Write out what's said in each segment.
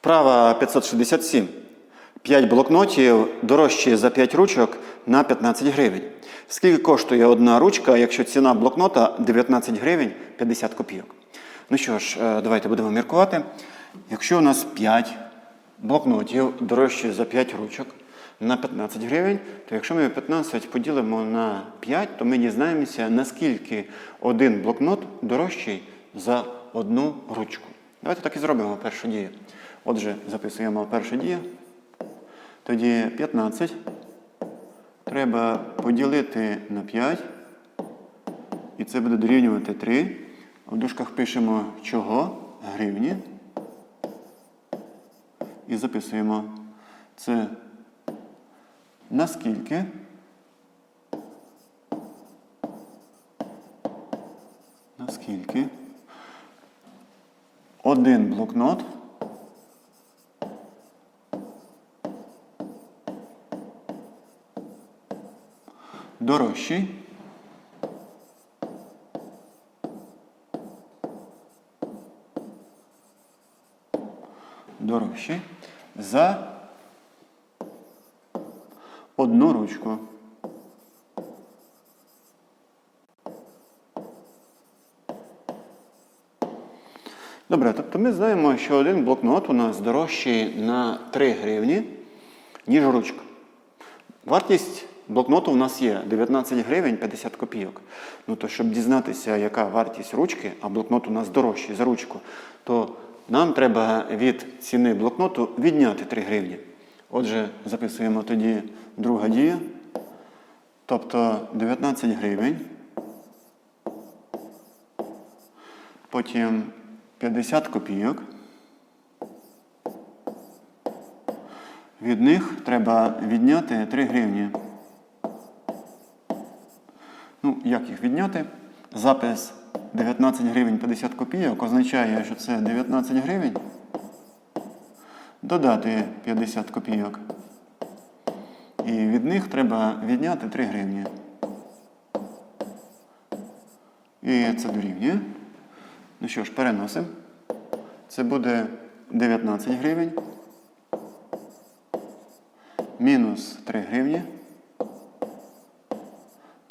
Вправа 567. 5 блокнотів дорожчі за 5 ручок на 15 гривень. Скільки коштує одна ручка, якщо ціна блокнота 19 гривень 50 копійок? Ну що ж, е, давайте будемо міркувати. Якщо у нас 5 блокнотів дорожчі за 5 ручок на 15 гривень, то якщо ми 15 поділимо на 5, то ми дізнаємося, наскільки один блокнот дорожчий за одну ручку. Давайте так і зробимо першу дію. Отже, записуємо першу дію. Тоді 15 треба поділити на 5. І це буде дорівнювати 3. В дужках пишемо чого? Гривні. І записуємо це наскільки. Один блокнот. Дорожчий. Дорожчий. За одну ручку. Добре, тобто ми знаємо, що один блокнот у нас дорожчий на 3 гривні, ніж ручка. Вартість блокноту у нас є 19 гривень 50 копійок. Ну то щоб дізнатися, яка вартість ручки, а блокнот у нас дорожчий за ручку, то нам треба від ціни блокноту відняти 3 гривні. Отже, записуємо тоді друга дія. Тобто 19 гривень. Потім 50 копійок. Від них треба відняти 3 гривні. Ну, як їх відняти? Запис 19 гривень 50 копійок означає, що це 19 гривень. Додати 50 копійок. І від них треба відняти 3 гривні. І це дорівнює. Ну що ж, переносимо. Це буде 19 гривень. Мінус 3 гривні.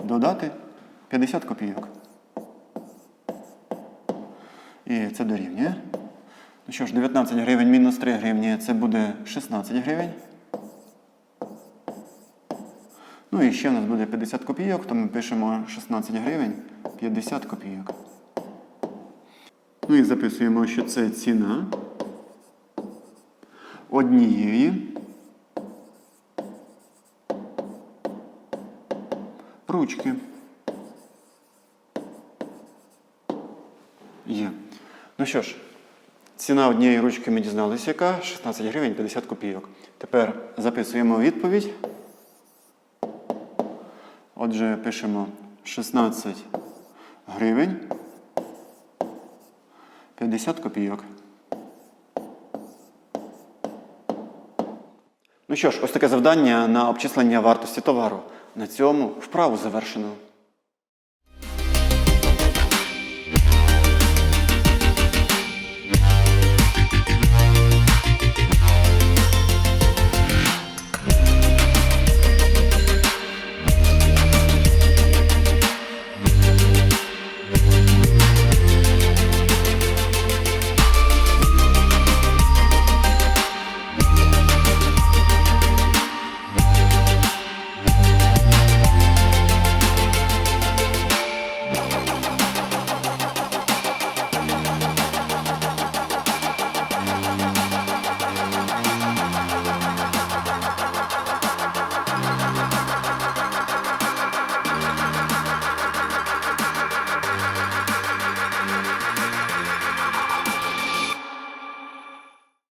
Додати 50 копійок. І це дорівнює. Ну що ж, 19 гривень мінус 3 гривні це буде 16 гривень. Ну і ще у нас буде 50 копійок, то ми пишемо 16 гривень 50 копійок. І записуємо, що це ціна однієї ручки. Є. Ну що ж, ціна однієї ручки ми дізналися, яка 16 гривень 50 копійок. Тепер записуємо відповідь. Отже, пишемо 16 гривень 50 копійок. Ну що ж, ось таке завдання на обчислення вартості товару. На цьому вправу завершено.